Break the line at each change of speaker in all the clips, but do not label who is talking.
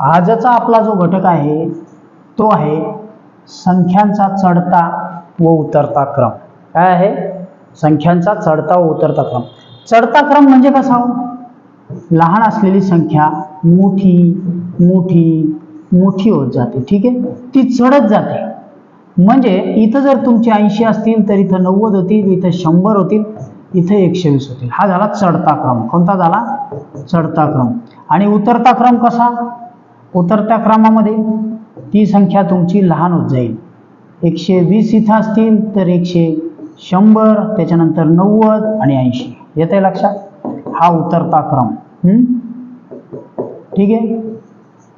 आजचा आपला जो घटक आहे तो आहे संख्यांचा चढता व उतरता क्रम. काय आहे? संख्यांचा चढता व उतरता क्रम. चढता क्रम म्हणजे कसा हो? लहान असलेली संख्या मोठी मोठी मोठी होत जाते. ठीक आहे? ती चढत जाते. म्हणजे इथं जर तुमचे ऐंशी असतील तर इथं नव्वद होतील इथं शंभर होतील इथं एकशे वीस होतील. हा झाला चढता क्रम. कोणता झाला? चढता क्रम. आणि उतरता क्रम कसा? उतरत्या क्रमामध्ये ती संख्या तुमची लहान होत जाईल. एकशे वीस इथं असतील तर एकशे शंभर त्याच्यानंतर नव्वद आणि ऐंशी. येत आहे लक्षात? हा उतरता क्रम. ठीक आहे?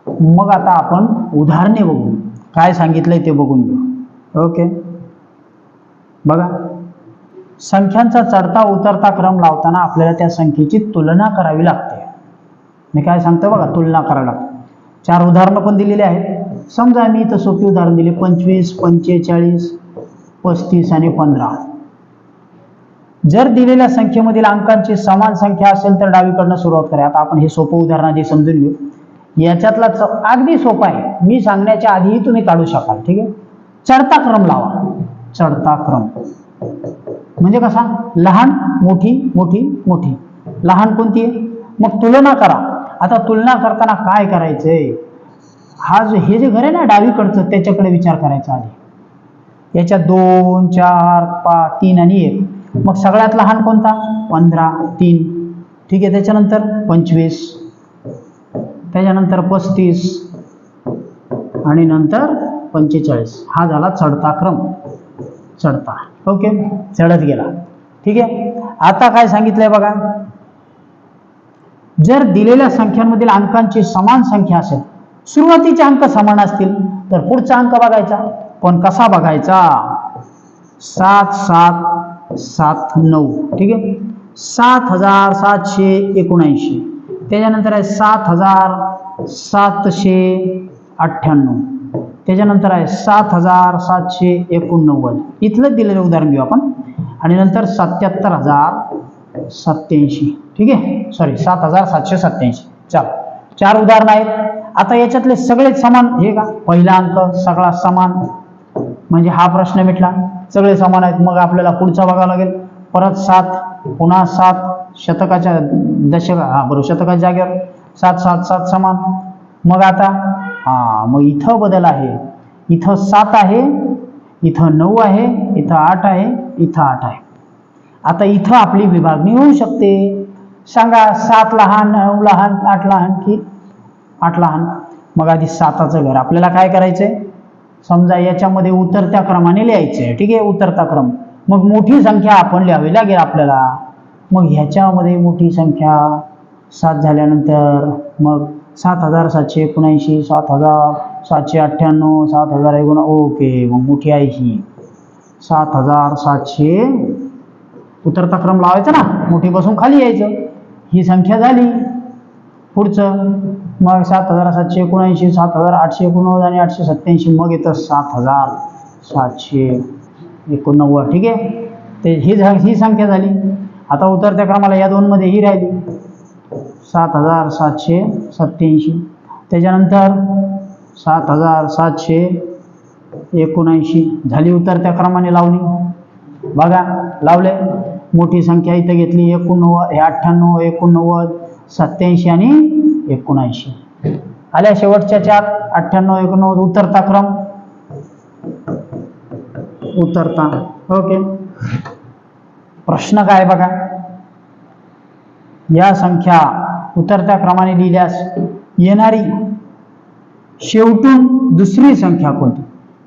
मग आता आपण उदाहरणे बघू. काय सांगितलंय ते बघून घेऊ. ओके? बघा. संख्यांचा चढता उतरता क्रम लावताना आपल्याला त्या संख्येची तुलना करावी लागते. मी काय सांगतो बघा? तुलना करावी लागते. चार उदाहरणं पण दिलेली आहेत. समजा मी इथं सोपी उदाहरण दिले पंचवीस पंचेचाळीस पस्तीस आणि पंधरा. जर दिलेल्या संख्येमधील अंकांची समान संख्या असेल तर डावीकडनं सुरुवात करा आता आपण हे सोपं उदाहरण आधी समजून घेऊ. याच्यातला च- अगदी सोपा आहे. मी सांगण्याच्या आधीही तुम्ही काढू शकाल ठीक आहे? चढता क्रम लावा. चढता क्रम. म्हणजे कसा? लहान मोठी मोठी मोठी. लहान कोणती आहे? मग तुलना करा. आता तुलना करताना काय करायचंय? हा जो हे जे घर आहे ना डावीकडचं त्याच्याकडे विचार करायचा आधी. याच्यात दोन चार पाच तीन आणि एक. मग सगळ्यात लहान कोणता? पंधरा तीन. ठीक आहे त्याच्यानंतर पंचवीस. त्याच्यानंतर पस्तीस. आणि नंतर पंचेचाळीस. हा झाला चढता क्रम. चढता. ओके? चढत गेला. ठीक आहे? आता काय सांगितलंय बघा? जर दिलेल्या संख्यांमधील अंकांची समान संख्या असेल सुरुवातीचे अंक समान असतील तर पुढचा अंक बघायचा. पण कसा बघायचा? सात सात सात नऊ. ठीक आहे? सात हजार सातशे एकोणऐंशी. त्याच्यानंतर आहे सात हजार सातशे अठ्ठ्याण्णव. त्याच्यानंतर आहे सात हजार सातशे एकोणनव्वद. इथलंच दिलेलं उदाहरण घेऊ आपण. आणि नंतर सत्याहत्तर हजार सत्याऐंशी ठीक आहे? सॉरी सात हजार सातशे सत्याऐंशी चाल. चार उदाहरणं आहेत. आता याच्यातले सगळे समान हे का? पहिला अंक सगळा समान. म्हणजे हा प्रश्न मिटला. सगळे समान आहेत. मग आपल्याला पुढचा बघावा लागेल. परत सात पुन्हा सात शतकाच्या दशक हा बरोबर शतकाच्या जागेवर. सात सात सात समान. मग आता हा मग इथं बदल आहे. इथं सात आहे इथं नऊ आहे इथं आठ आहे इथं आठ आहे. आता इथं आपली विभागणी होऊ शकते. सांगा सात लहान नऊ लहान आठ लहान की आठ लहान? मग आधी साताचं घर आपल्याला काय करायचंय? समजा याच्यामध्ये उतरत्या क्रमाने लिहायचंय. ठीक आहे उतरता क्रम. मग मोठी संख्या आपण लिहावी लागेल आपल्याला. मग ह्याच्यामध्ये मोठी संख्या सात झाल्यानंतर मग सात हजार सातशे एकोणऐंशी सात हजार सातशे अठ्ठ्याण्णव सात हजार एकोण ओके मग मोठी ऐंशी सात हजार सातशे उतरता क्रम लावायचा ना. मोठीपासून खाली यायचं. ही संख्या झाली. पुढचं मग सात हजार सातशे एकोणऐंशी सात हजार आठशे एकोणनव्वद आणि आठशे सत्याऐंशी मग येतं सात हजार सातशे एकोणनव्वद. ठीक आहे? ते ही झा ही संख्या झाली. आता उतरत्या क्रमाला या दोनमध्ये ही राहिली. सात हजार सातशे सत्याऐंशी त्याच्यानंतर सात हजार सातशे एकोणऐंशी. झाली उतरत्या क्रमाने लावणी. बघा लावले. मोठी संख्या इथं घेतली. एकोणनव्वद हे अठ्ठ्याण्णव एकोणनव्वद सत्याऐंशी आणि एकोणऐंशी. आल्या शेवटच्या चार अठ्ठ्याण्णव एकोणनव्वद उतरता क्रम. उतरता. ओके. प्रश्न काय बघा? या संख्या उतरत्या क्रमाने लिहिल्यास येणारी शेवटून दुसरी संख्या कोणती?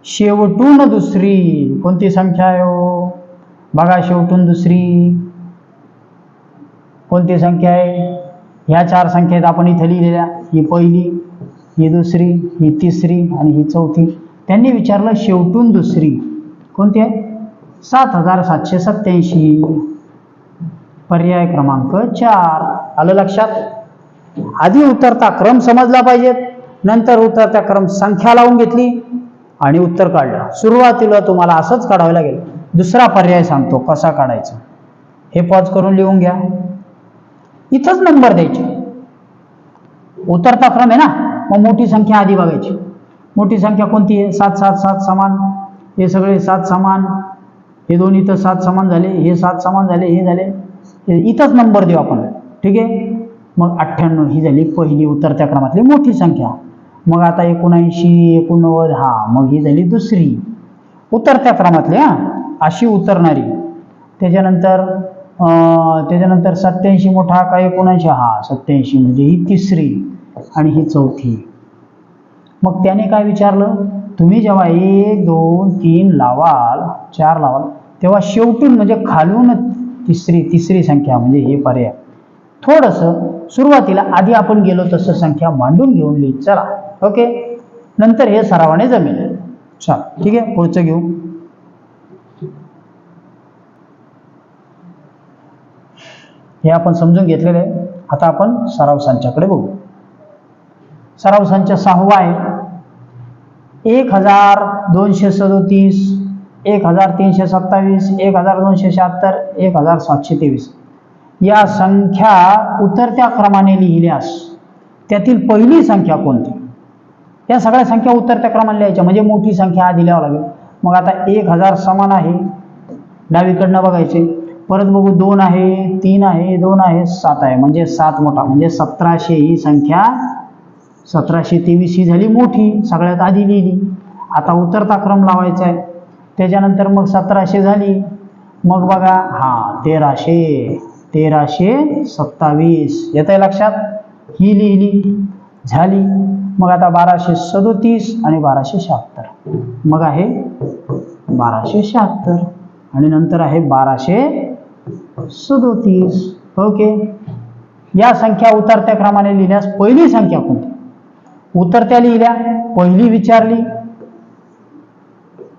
शेवटून दुसरी कोणती संख्या आहे हो? बघा शेवटून दुसरी. कोणती संख्या आहे? ह्या चार संख्येत आपण इथे लिहिलेल्या ही पहिली ही दुसरी ही तिसरी आणि ही चौथी. त्यांनी विचारलं शेवटून दुसरी. कोणती आहे? सात हजार सातशे सत्याऐंशी पर्याय क्रमांक चार. आलं लक्षात? आधी उतरता क्रम समजला पाहिजेत नंतर उतरता क्रम संख्या लावून घेतली आणि उत्तर काढलं. सुरुवातीला तुम्हाला असंच काढावं लागेल. दुसरा पर्याय सांगतो कसा काढायचा? हे पॉज करून लिहून घ्या. इथंच नंबर द्यायचे. उतरता क्रम आहे ना? मग मोठी संख्या आधी बघायची. मोठी संख्या कोणती आहे? सात सात सात समान. हे सगळे सात समान. हे दोन इथं सात समान झाले. हे सात समान झाले हे झाले. इथंच नंबर देऊ आपण. ठीक आहे? मग अठ्ठ्याण्णव ही झाली पहिली उतरत्या क्रमातली मोठी संख्या. मग आता एकोणऐंशी एकोणनव्वद हा. मग ही झाली दुसरी. उतरत्या क्रमातली हां. अशी उतरणारी. त्याच्यानंतर त्याच्यानंतर सत्याऐंशी मोठा का एकोणऐंशी हा सत्याऐंशी म्हणजे ही तिसरी आणि ही चौथी. मग त्याने काय विचारलं? तुम्ही जेव्हा एक दोन तीन लावाल चार लावाल तेव्हा शेवटून म्हणजे खालून तिसरी तिसरी संख्या म्हणजे हे पर्याय. थोडंसं सुरुवातीला आधी आपण गेलो तसं संख्या मांडून घेऊन लिही चला. ओके? नंतर हे सरावाने जमेल. चला ठीक आहे? पुढचं घेऊ. हे आपण समजून घेतलेलं आहे. आता आपण सराव संचाकडे बघू. सराव संच सहावा आहे. एक हजार दोनशे सदोतीस एक हजार तीनशे सत्तावीस एक हजार दोनशे शहात्तर एक हजार सातशे तेवीस. या संख्या उतरत्या क्रमाने लिहिल्यास त्यातील पहिली संख्या कोणती? या सगळ्या संख्या उतरत्या क्रमाने लिहायच्या म्हणजे मोठी संख्या आधी लिहावं लागेल. मग आता एक हजार समान आहे. डावीकडनं बघायचे. परत बघू दोन आहे तीन आहे दोन आहे सात आहे. म्हणजे सात मोठा. म्हणजे सतराशे ही संख्या सतराशे तेवीस ही झाली मोठी. सगळ्यात आधी लिहिली आता उतरता क्रम लावायचा आहे. त्याच्यानंतर मग सतराशे झाली. मग बघा हा तेराशे तेराशे सत्तावीस. येत आहे लक्षात? ही लिहिली. झाली. मग आता बाराशे सदोतीस आणि बाराशे शहात्तर. मग आहे बाराशे शहात्तर. आणि नंतर आहे बाराशे सदोतीस ओके. या संख्या उतरत्या क्रमाने लिहिल्यास पहिली संख्या कोणती? उतरत्या लिहिल्या, पहिली विचारली.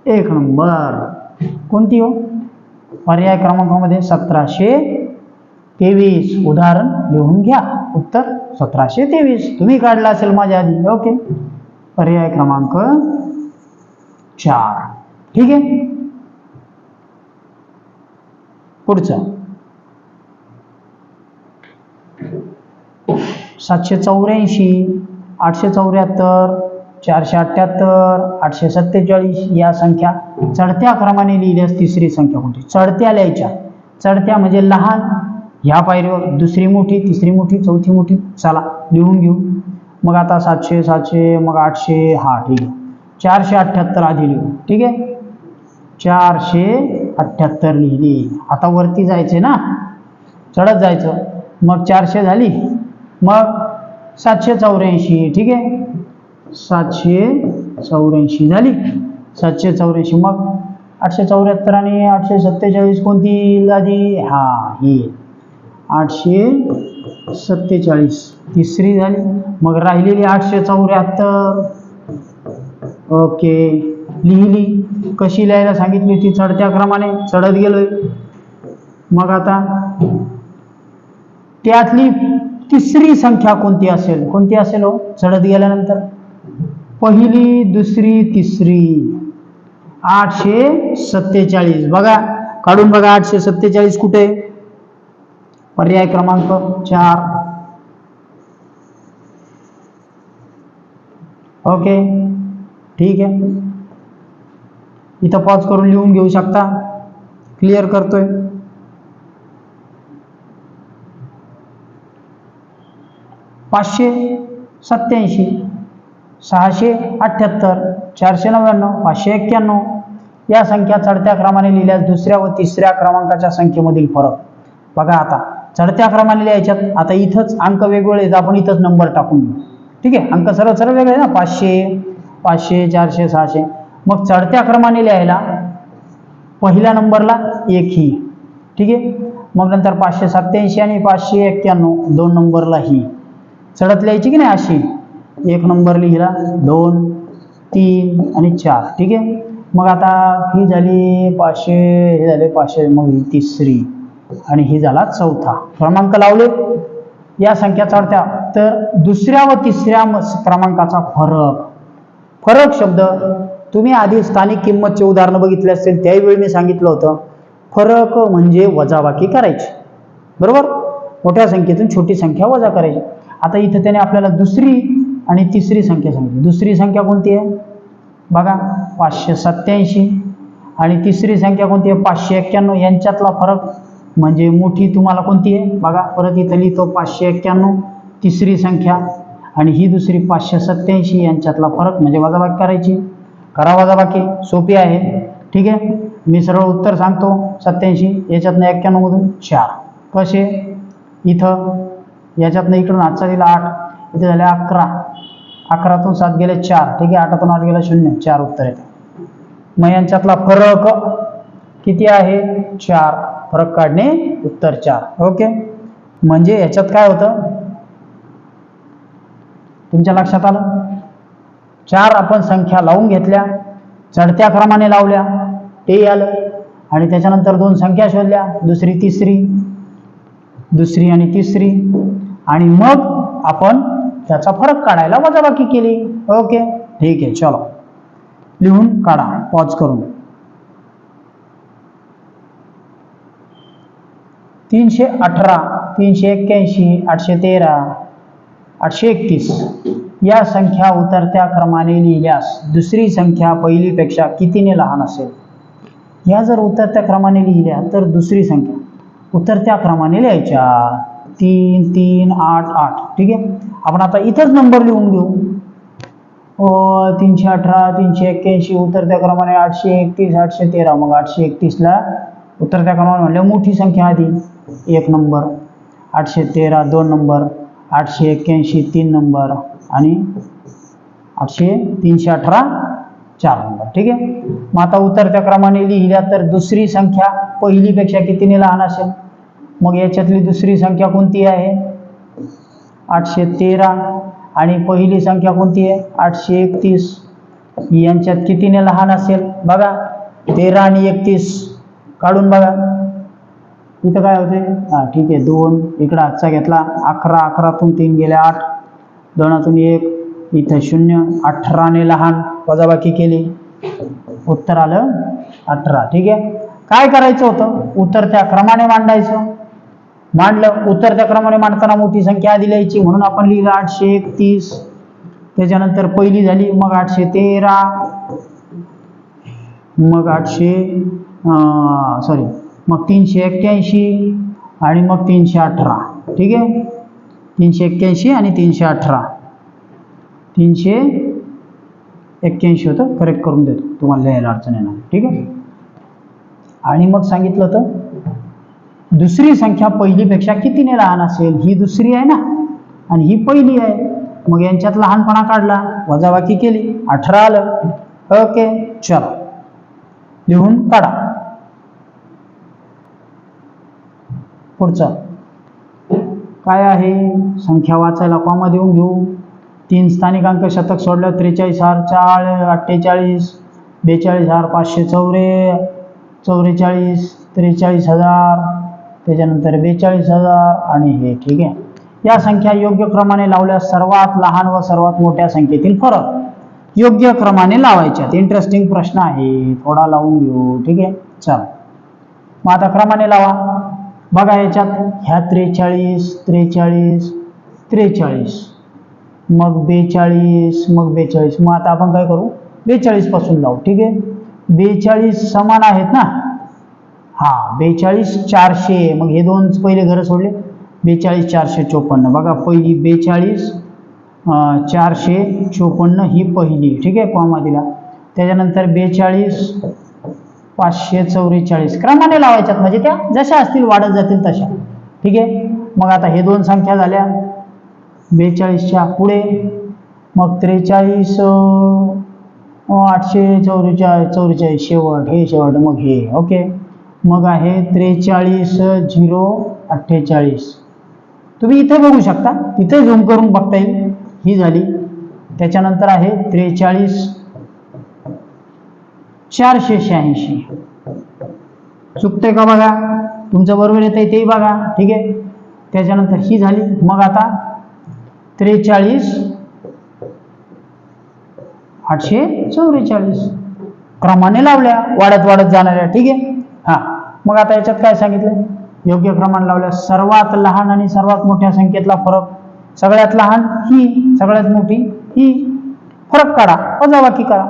एक नंबर. कोणती हो? पर्याय क्रमांकामध्ये सतराशे तेवीस. उदाहरण लिहून घ्या. उत्तर सतराशे तेवीस. तुम्ही काढला असेल माझ्या आधी. ओके. पर्याय क्रमांक चार. ठीक आहे? पुढचा. सातशे चौऱ्याऐंशी आठशे चौऱ्याहत्तर चारशे अठ्ठ्याहत्तर आठशे सत्तेचाळीस या संख्या चढत्या क्रमाने लिहिल्यास तिसरी संख्या कोणती? चढत्या लिहायच्या. चढत्या म्हणजे लहान. ह्या पायरीवर दुसरी मोठी तिसरी मोठी चौथी मोठी. चला लिहून घेऊ. मग आता सातशे सातशे मग आठशे हा ठीक आहे. चारशे अठ्ठ्याहत्तर आधी लिहू. ठीक आहे? चारशे अठ्ठ्याहत्तर लिहिली. आता वरती जायचे ना? चढत जायचं. मग चारशे झाली. मग सातशे चौऱ्याऐंशी ठीक आहे? सातशे चौऱ्याऐंशी झाली. सातशे चौऱ्याऐंशी मग आठशे चौऱ्याहत्तर आणि आठशे सत्तेचाळीस कोणती येईल आधी? हा ही. आठशे सत्तेचाळीस तिसरी झाली. मग राहिलेली आठशे चौऱ्याहत्तर. ओके. लिहिली. कशी लिहायला सांगितली ती चढत्या क्रमाने. चढत गेलोय. मग आता त्यातली तिसरी संख्या कोणती असेल? कोणती असेल हो? चढत गेल्यानंतर. पहिली दुसरी तिसरी. आठशे सत्तेचाळीस. बघा काढून बघा आठशे सत्तेचाळीस कुठे? पर्याय क्रमांक चार. ओके ठीक आहे. इथं पॉज करून लिहून घेऊ शकता. क्लिअर करतोय. पाचशे सत्याऐंशी सहाशे अठ्ठ्याहत्तर चारशे नव्याण्णव पाचशे एक्क्याण्णव. या संख्या चढत्या क्रमाने लिहिल्यास दुसऱ्या व तिसऱ्या क्रमांकाच्या संख्येमधील फरक. बघा आता चढत्या क्रमाने लिहायच्यात आता इथंच अंक वेगवेगळे आहेत आपण इथंच नंबर टाकून घेऊ ठीक आहे? अंक सर्व सर्व वेगळे ना? पाचशे पाचशे चारशे सहाशे. मग चढत्या क्रमाने लिहायला पहिल्या नंबरला एक ही. ठीक आहे? मग नंतर पाचशे सत्याऐंशी आणि पाचशे एक्क्याण्णव दोन नंबरला ही. चढत लिहायची की नाही अशी? एक नंबर लिहिला दोन तीन आणि चार. ठीक आहे? मग आता ही झाली पाचशे हे झाले पाचशे मग ही तिसरी आणि ही झाला चौथा. क्रमांक लावले? या संख्या चढत्या. तर दुसऱ्या व तिसऱ्या क्रमांकाचा फरक. फरक शब्द तुम्ही आधी स्थानिक किंमतचे उदाहरणं बघितले असतील त्यावेळी मी सांगितलं होतं. फरक म्हणजे वजाबाकी करायची. बरोबर? मोठ्या संख्येतून छोटी संख्या वजा करायची. आता इथं त्याने आपल्याला दुसरी आणि तिसरी संख्या सांगितली. दुसरी संख्या कोणती आहे? बघा पाचशे सत्याऐंशी आणि तिसरी संख्या कोणती आहे? पाचशे एक्क्याण्णव. यांच्यातला फरक म्हणजे मोठी तुम्हाला कोणती आहे? बघा परत इथं लिहितो पाचशे एक्क्याण्णव तिसरी संख्या. आणि ही दुसरी पाचशे सत्याऐंशी यांच्यातला फरक म्हणजे वजाबाकी करायची. करा वजाबाकी सोपी आहे. ठीक आहे? मी सरळ उत्तर सांगतो सत्याऐंशी याच्यातनं एक्क्याण्णवमधून चार. कसे? इथं याच्यातनं इकडून आजचा दिला आठ इथे झाले अकरा. अकरातून सात गेले चार. ठीक आहे आठातून आठ गेला शून्य. चार उत्तर येते. मग यांच्यातला फरक किती आहे? चार. फरक काढणे उत्तर चार. ओके? म्हणजे याच्यात काय होतं? तुमच्या लक्षात आलं? चार आपण संख्या लावून घेतल्या चढत्या क्रमाने लावल्या ते आलं. आणि त्याच्यानंतर दोन संख्या शोधल्या दुसरी तिसरी. दुसरी आणि तिसरी. आणि मग आपण त्याचा फरक काढायला वजाबाकी केली. ओके ठीक आहे चलो. लिहून काढा पॉज करून. तीनशे अठरा तीनशे एक्क्याऐंशी आठशे तेरा आठशे एकतीस. या संख्या उतरत्या क्रमाने लिहिल्यास दुसरी संख्या पहिलीपेक्षा कितीने लहान असेल? या जर उतरत्या क्रमाने लिहिल्या तर दुसरी संख्या. उतरत्या क्रमाने लिहायच्या. तीन तीन आठ आठ. ठीक आहे? आपण आता इथंच नंबर लिहून घेऊ. तीनशे अठरा तीनशे एक्क्याऐंशी उतरत्या क्रमाने आठशे एकतीस आठशे तेरा. मग आठशे एकतीसला उतरत्या क्रमाने म्हणल्या मोठी संख्या आधी एक नंबर आठशे तेरा दोन नंबर आठशे एक्क्याऐंशी तीन नंबर आणि आठशे तीनशे अठरा चार नंबर ठीक आहे? मग आता उतरत्या क्रमाने लिहिल्या तर दुसरी संख्या पहिलीपेक्षा कितीने लहान असेल? मग याच्यातली दुसरी संख्या कोणती आहे? आठशे तेरा. आणि पहिली संख्या कोणती आहे? आठशे एकतीस. यांच्यात कितीने लहान असेल? बघा तेरा आणि एकतीस. काढून बघा. इथं काय होते हां ठीक आहे. दोन. इकडं आजचा घेतला. अकरा अकरातून तीन गेले आठ. दोनातून एक. इथं शून्य. अठराने लहान. वजाबाकी केली. उत्तर आलं अठरा. ठीक आहे. काय करायचं होतं? उत्तर त्या क्रमाने मांडायचं. मांडलं. उतरत्या क्रमाने मांडताना मोठी संख्या आधी लिहायची. म्हणून आपण लिहिलं आठशे एकतीस. त्याच्यानंतर पहिली झाली मग आठशे तेरा. मग आठशे सॉरी मग तीनशे एक्क्याऐंशी आणि मग तीनशे अठरा. ठीक आहे? तीनशे एक्क्याऐंशी आणि तीनशे अठरा. तीनशे एक्क्याऐंशी होतं. करेक्ट करून देतो. तुम्हाला लिहायला अडचण येणार ठीक आहे? आणि मग सांगितलं तर दुसरी संख्या पहिलीपेक्षा कितीने लहान असेल? ही दुसरी आहे ना. आणि ही पहिली आहे. मग यांच्यात लहानपणा काढला. वजाबाकी केली. अठरा आलं. ओके. चला. लिहून काढा. पुढचा. काय आहे? संख्या वाचायला कॉमा देऊन घेऊ. तीन स्थानिक अंक शतक सोडलं. त्रेचाळीस हजार चाळ अठ्ठेचाळीस बेचाळीस हजार पाचशे चौरे चौवेचाळीस त्रेचाळीस हजार त्याच्यानंतर बेचाळीस हजार आणि हे ठीक आहे. या संख्या योग्य क्रमाने लावल्यास सर्वात लहान व सर्वात मोठ्या संख्येतील फरक. योग्य क्रमाने लावायच्यात. इंटरेस्टिंग प्रश्न आहे थोडा लावून घेऊ. ठीक आहे? चल. मग आता क्रमाने लावा. बघा याच्यात ह्या त्रेचाळीस त्रेचाळीस त्रेचाळीस. मग बेचाळीस मग बेचाळीस. मग आता आपण काय करू? बेचाळीसपासून लावू. ठीक आहे? बेचाळीस समान आहेत ना? हा बेचाळीस चारशे मग हे दोन पहिले घरं सोडले. बेचाळीस चारशे चोपन्न. बघा पहिली बेचाळीस चारशे चोपन्न ही पहिली ठीक आहे कॉमा दिला. त्याच्यानंतर बेचाळीस पाचशे चौवेचाळीस क्रमाने लावायच्यात म्हणजे त्या जशा असतील वाढत जातील तशा. ठीक आहे? मग आता हे दोन संख्या झाल्या. बेचाळीसच्या पुढे मग त्रेचाळीस आठशे चौवेचाळीस चौवेचाळीस शेवट हे शेवट मग हे ओके? मग आहे त्रेचाळीस झिरो अठ्ठेचाळीस. तुम्ही इथे बघू शकता. इथे झूम करून बघता येईल. ही झाली. त्याच्यानंतर आहे त्रेचाळीस चारशे शहाऐंशी. चुकतंय का बघा? तुमचं बरोबर येतंय तेही बघा. ठीक आहे? त्याच्यानंतर ही झाली. मग आता त्रेचाळीस आठशे चौवेचाळीस. क्रमाने लावल्या. वाढत वाढत जाणाऱ्या. ठीक आहे? हां. मग आता याच्यात काय सांगितलं? योग्य प्रमाण लावल्या सर्वात लहान आणि सर्वात मोठ्या संख्येतला फरक. सगळ्यात लहान ही सगळ्यात मोठी ही. फरक काढा वजाबाकी करा.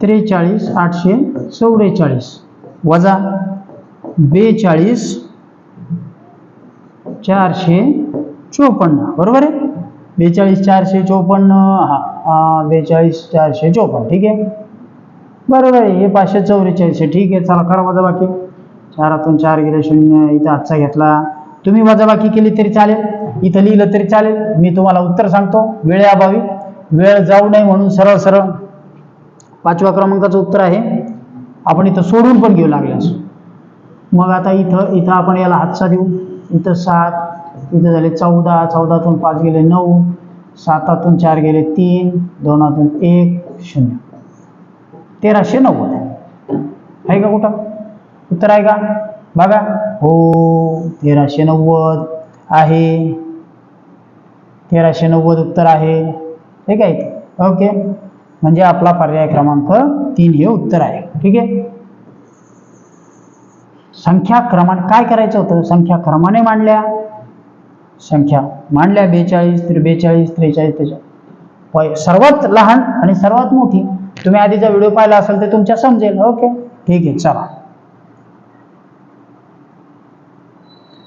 त्रेचाळीस आठशे चौवेचाळीस. वजा बेचाळीस चारशे चोपन्न. बरोबर आहे? बेचाळीस चारशे चोपन्न हा हा, बेचाळीस चारशे चोपन्न. ठीक आहे? बरोबर आहे हे पाचशे चौवेचाळीस आहे ठीक आहे चला करा वजाबाकी. चारातून चार गेले शून्य इथं आजचा घेतला. तुम्ही वजाबाकी केली तरी चालेल इथं लिहिलं तरी चालेल. मी तुम्हाला उत्तर सांगतो वेळेअभावी वेळ जाऊ नये म्हणून सरळ सरळ. पाचव्या क्रमांकाचं उत्तर आहे आपण इथं सोडून पण घेऊ लागल्यास. मग आता इथं इथं आपण याला हातचा देऊ. इथं सात इथं झाले चौदा चौदातून पाच गेले नऊ सातातून चार गेले तीन दोनातून एक शून्य. तेराशे नव्वद आहे. का कुठं? उत्तर आहे का? बघा. हो तेराशे नव्वद आहे. तेराशे नव्वद उत्तर आहे. ठीक आहे ओके. म्हणजे आपला पर्याय क्रमांक तीन हे उत्तर आहे. ठीक आहे? संख्या क्रमांक काय करायचं होतं? संख्या क्रमाने मांडल्या. संख्या मांडल्या बेचाळीस बेचाळीस त्रेचाळीस त्याच्या सर्वात लहान आणि सर्वात मोठी. तुम्ही आधीचा व्हिडिओ पाहिला असेल तर तुमच्या समजेल. ओके. ठीक आहे चला.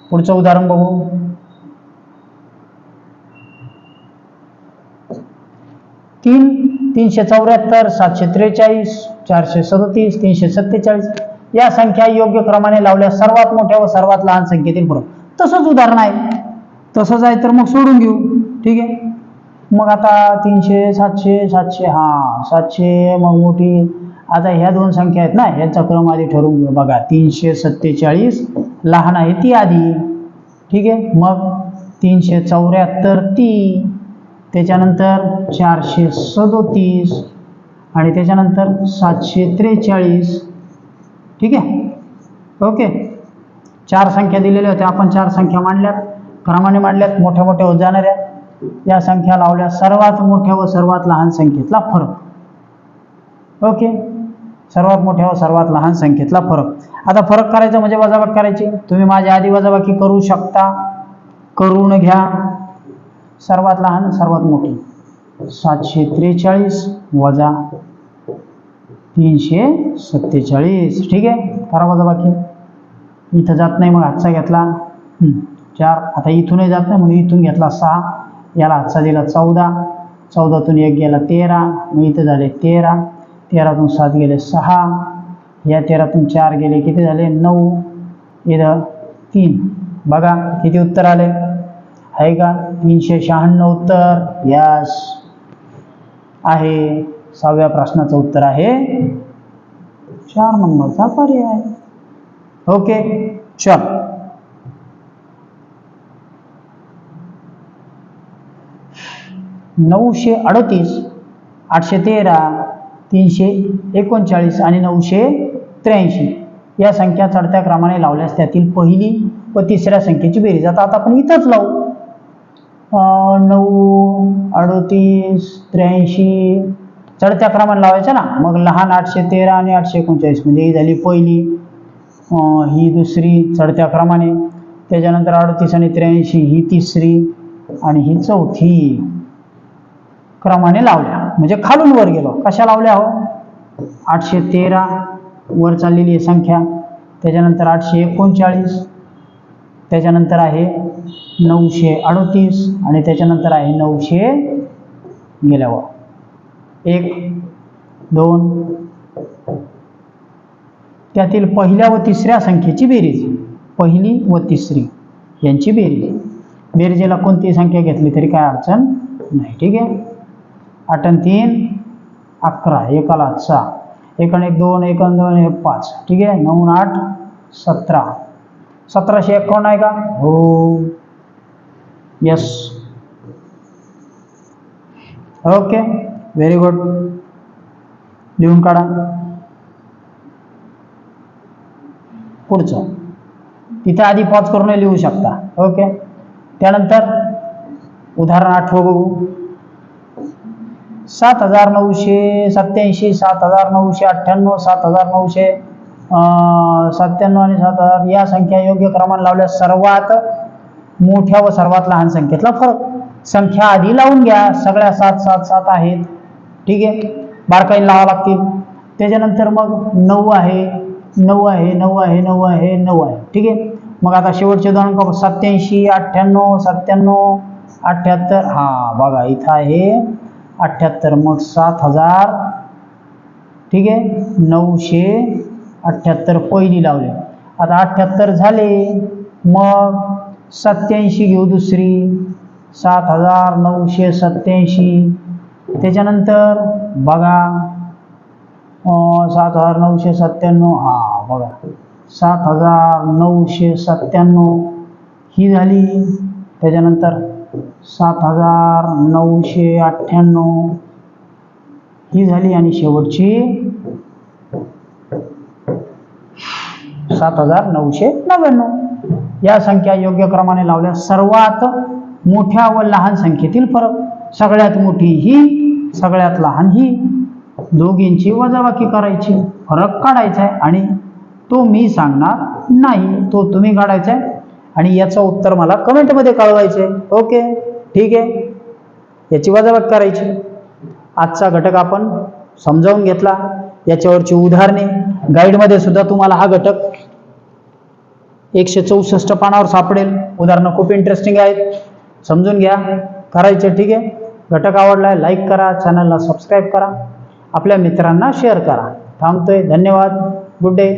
पुढचं उदाहरण बघू. तीन तीनशे चौऱ्याहत्तर सातशे त्रेचाळीस चारशे सदतीस तीनशे सत्तेचाळीस. या संख्या योग्य क्रमाने लावल्या सर्वात मोठ्या व सर्वात लहान संख्येतील फरक. तसंच उदाहरण आहे. तसंच आहे तर मग सोडून घेऊ. ठीक आहे? मग आता तीनशे सातशे सातशे हां सातशे मग मोठी. आता ह्या दोन संख्या आहेत ना ह्याचा क्रम आधी ठरवून घेऊ बघा. तीनशे सत्तेचाळीस लहान आहे ती आधी. ठीक आहे? मग तीनशे चौऱ्याहत्तर ती. त्याच्यानंतर चारशे सदोतीस आणि त्याच्यानंतर सातशे त्रेचाळीस. ठीक आहे? ओके. चार संख्या दिलेल्या होत्या. आपण चार संख्या मांडल्यात. क्रमाने मांडल्यात. मोठ्या मोठ्या होत जाणाऱ्या. या संख्या लावल्या सर्वात मोठ्या व सर्वात लहान संख्येतला फरक. ओके सर्वात मोठ्या व सर्वात लहान संख्येतला फरक. आता फरक करायचा म्हणजे वजाबाकी करायची. तुम्ही माझ्या आधी वजाबाकी करू शकता. करून घ्या. सर्वात लहान सर्वात मोठी. सातशे त्रेचाळीस वजा तीनशे सत्तेचाळीस. ठीक आहे? करा वजाबाकी. इथं जात नाही मग आजचा घेतला. चार. आता इथूनही जात नाही म्हणून इथून घेतला सहा. याला हातचा दिला चौदा. चौदातून एक गेला तेरा. मग इथं झाले तेरा. तेरातून सात गेले सहा. या तेरातून चार गेले किती झाले? नऊ. इथं तीन. बघा किती उत्तर आले? आहे का? तीनशे शहाण्णव उत्तर. यस. आहे. सहाव्या प्रश्नाचं उत्तर आहे. चार नंबरचा पर्याय. ओके. चल. नऊशे अडतीस आठशे तेरा तीनशे एकोणचाळीस आणि नऊशे त्र्याऐंशी. या संख्या चढत्या क्रमाने लावल्यास त्यातील पहिली व तिसऱ्या संख्येची बेरीज. आता आता आपण इथंच लावू. नऊ अडतीस त्र्याऐंशी. चढत्या क्रमाने लावायचं ना? मग लहान आठशे तेरा आणि आठशे एकोणचाळीस. म्हणजे ही झाली पहिली. ही दुसरी चढत्या क्रमाने. त्याच्यानंतर अडतीस आणि त्र्याऐंशी ही तिसरी आणि ही चौथी. क्रमाने लावल्या. म्हणजे खालून वर गेलो. कशा लावल्या हो? आठशे तेरा. वर चाललेली आहे संख्या. त्याच्यानंतर आठशे एकोणचाळीस. त्याच्यानंतर आहे नऊशे अडतीस. आणि त्याच्यानंतर आहे नऊशे गेल्यावर. एक दोन. त्यातील पहिल्या व तिसऱ्या संख्येची बेरीज. पहिली व तिसरी यांची बेरीज. बेरजेला कोणती संख्या घेतली तरी काय अडचण नाही. ठीक आहे? आठ तीन, अकरा, एकाला सहा एक एक दोन एक दोन, एक पाच. ठीक नऊ आणि आठ, सतरा. सतराशे एकावन्न आहे का? हो. यस ओके व्हेरी गुड लिहून काढा. पुढचं. आधी पॉज करून लिहू शकता. ओके उदाहरण आठवं बघू. सात हजार नऊशे सत्याऐंशी सात हजार नऊशे अठ्ठ्याण्णव सात हजार नऊशे सत्त्याण्णव आणि सात हजार या संख्या योग्य क्रमाने लावल्या. सर्वात मोठ्या व सर्वात लहान संख्येतला फरक. संख्या आधी लावून घ्या. सगळ्या सात सात सात आहेत. ठीक आहे? बारकाईन लावा लागतील. त्याच्यानंतर मग नऊ आहे नऊ आहे नऊ आहे नऊ आहे नऊ आहे. ठीक आहे? मग आता शेवटचे दोन अंक सत्याऐंशी अठ्ठ्याण्णव सत्त्याण्णव अठ्ठ्याहत्तर. हा बघा इथं आहे अठ्ठ्याहत्तर मग सात हजार. ठीक आहे? नऊशे अठ्ठ्याहत्तर पहिली लावले. आता अठ्ठ्याहत्तर झाले. मग सत्याऐंशी घेऊ दुसरी. सात हजार नऊशे सत्याऐंशी त्याच्यानंतर बघा. सात हजार नऊशे सत्त्याण्णव. हा बघा. सात हजार नऊशे सत्त्याण्णव ही झाली. त्याच्यानंतर सात हजार नऊशे अठ्ठ्याण्णव. ही झाली आणि शेवटची सात हजार नऊशे नव्याण्णव. या संख्या योग्य क्रमाने लावल्या. सर्वात मोठ्या व लहान संख्येतील फरक. सगळ्यात मोठी ही सगळ्यात लहान ही. दोघींची वजाबाकी करायची. फरक काढायचा आहे आणि तो मी सांगणार नाही. तो तुम्ही काढायचा आहे आणि याचं उत्तर मला कमेंटमध्ये कळवायचे ओके ठीक आहे? याची वजावट करायची. आजचा घटक आपण समजावून घेतला. याच्यावरची उदाहरणे. गाईडमध्ये सुद्धा तुम्हाला हा घटक एकशे चौसष्ट पानावर सापडेल. उदाहरणं खूप इंटरेस्टिंग आहेत. समजून घ्या. करायचे ठीक आहे? घटक आवडलाय लाईक करा. चॅनलला सबस्क्राईब करा. आपल्या मित्रांना शेअर करा. थांबतोय. धन्यवाद. Good day